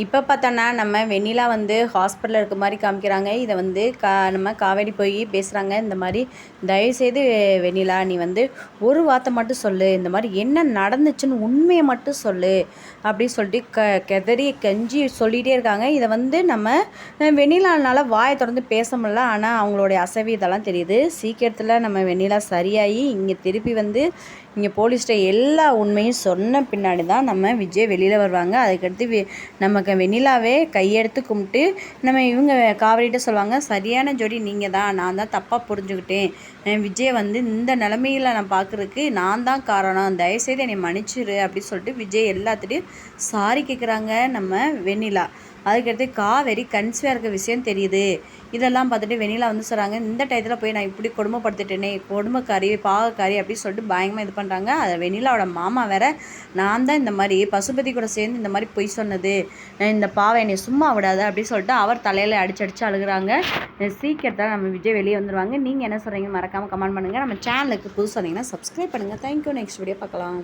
இப்போ பார்த்தோன்னா நம்ம வெண்ணிலா வந்து ஹாஸ்பிட்டலில் இருக்க மாதிரி காமிக்கிறாங்க. இதை வந்து கா நம்ம காவேரி போய் பேசுகிறாங்க இந்த மாதிரி தயவுசெய்து வெண்ணிலா நீ வந்து ஒரு வார்த்தை மட்டும் சொல்லு. இந்த மாதிரி என்ன நடந்துச்சுன்னு உண்மையை மட்டும் சொல்லு. அப்படின்னு சொல்லிட்டு க கெதறி கெஞ்சி சொல்லிகிட்டே இருக்காங்க. இதை வந்து நம்ம வெண்ணிலானால் வாயை திறந்து பேச முடியல. ஆனால் அவங்களுடைய அசைவி இதெல்லாம் தெரியுது. சீக்கிரத்தில் நம்ம வெண்ணிலா சரியாகி இங்கே திருப்பி வந்து இங்கே போலீஸ்கிட்ட எல்லா உண்மையும் சொன்ன பின்னாடி தான் நம்ம விஜய் வெளியில் வருவாங்க. அதுக்கடுத்து வெ நமக்கு வெண்ணிலாவே கையெடுத்து கும்பிட்டு நம்ம இவங்க காவலிகிட்ட சொல்லுவாங்க சரியான ஜோடி நீங்கள் தான் நான் தான் தப்பாக புரிஞ்சுக்கிட்டேன். விஜய் வந்து இந்த நிலமையில் நான் பார்க்குறதுக்கு நான் தான் காரணம். தயவுசெய்து என்னை மன்னிச்சிரு அப்படின்னு சொல்லிட்டு விஜய் எல்லாத்துட்டையும் சாரி கேட்குறாங்க நம்ம வெண்ணிலா. அதுக்கடுத்து காவேரி கன்சிவாக இருக்க விஷயம் தெரியுது. இதெல்லாம் பார்த்துட்டு வெண்ணிலா வந்து சொல்கிறாங்க இந்த டயத்தில் போய் நான் இப்படி கொடுமைப்படுத்திட்டேனே கொடுமைக்காரி பாகக்காரி அப்படின்னு சொல்லிட்டு பயங்கரமாக இது பண்ணுறாங்க அதை வெண்ணிலாவோட மாமா வேற நான் தான் இந்த மாதிரி பசுபதி கூட சேர்ந்து இந்த மாதிரி பொய் சொன்னது. இந்த பாவை என்னை சும்மா விடாது அப்படின்னு சொல்லிட்டு அவர் தலையில் அடிச்சு அடிச்சு அழுகுறாங்க. சீக்கிரத்தில் நம்ம விஜய் வெளியே வந்துடுவாங்க நீங்கள் என்ன சொல்கிறீங்க மறக்காமல் கமெண்ட் பண்ணுங்கள் நம்ம சேனலுக்கு புதுசு வந்தீங்கன்னா சப்ஸ்கிரைப் பண்ணுங்கள் தேங்க்யூ நெக்ஸ்ட் வீடியோ பார்க்கலாம்.